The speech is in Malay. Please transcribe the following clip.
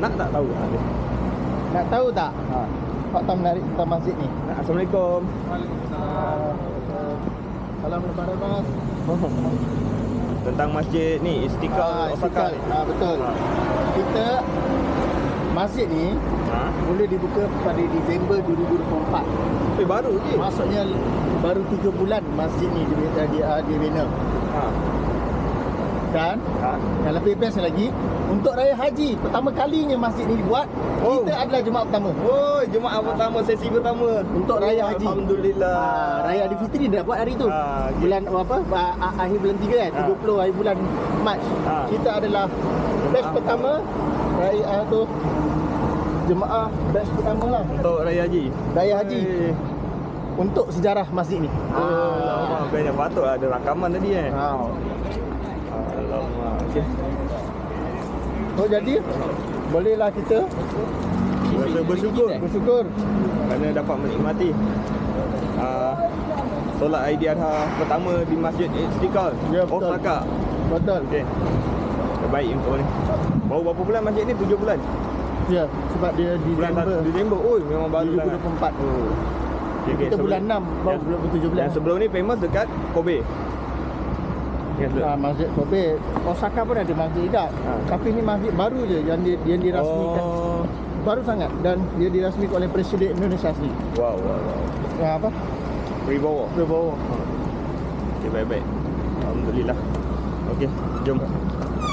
Nak tak tahu? Ha, dia. Nak tahu tak Ha. fakta menarik tentang masjid ni? Assalamualaikum. Salam lebaran mas. Tentang masjid ni Istiqlal Ah, Osaka Istiqlal. ni. Ah, betul. Ha. Kita masjid ni Ha. boleh dibuka pada Disember 2024. Eh baru je. Maksudnya baru 3 bulan masjid ni di di, di, dibina. Ha. Dan Ha. yang lebih best lagi untuk raya haji pertama kalinya masjid ni dibuat, Oh. kita adalah jemaah pertama. Oh, Jumaat pertama sesi pertama Untuk raya haji. Alhamdulillah. Ah, raya Aidilfitri dah buat hari tu. Ah, okey. bulan apa? ah, ah, akhir bulan 3 kan? Ah. 30 hari bulan Mac. Ah. Kita adalah batch Jemaah pertama raya ah, tu jemaah batch pertama lah Untuk raya haji. raya haji Eh. untuk sejarah masjid ni. Alamak, banyak patut ada rakaman tadi eh. Ha. Alamak. Okey. So jadi bolehlah kita Rasa bersyukur bersyukur. kerana dapat menikmati uh, solat Aidiadha pertama di Masjid Istiqlal Ya, betul. Osaka. Betul. Okey. Terbaik info ni. Baru berapa bulan masjid ni? 7 bulan. Ya, sebab dia di Bulan Disember Disember. Oh, memang baru sangat. 2024. Oh. Okay, Kita bulan 6 baru yang, bulan 17 yang sebelum ni famous dekat Kobe. Ah, masjid Kobe Osaka pun ada masjid Idat Ha. Tapi ni masjid baru je yang, di, yang dirasmikan Oh. Baru sangat Dan dia dirasmikan oleh Presiden Indonesia sendiri Wow, wow, wow. ah, Apa? Wibawa. Prabowo Okay, baik-baik. Alhamdulillah. Okey, jom.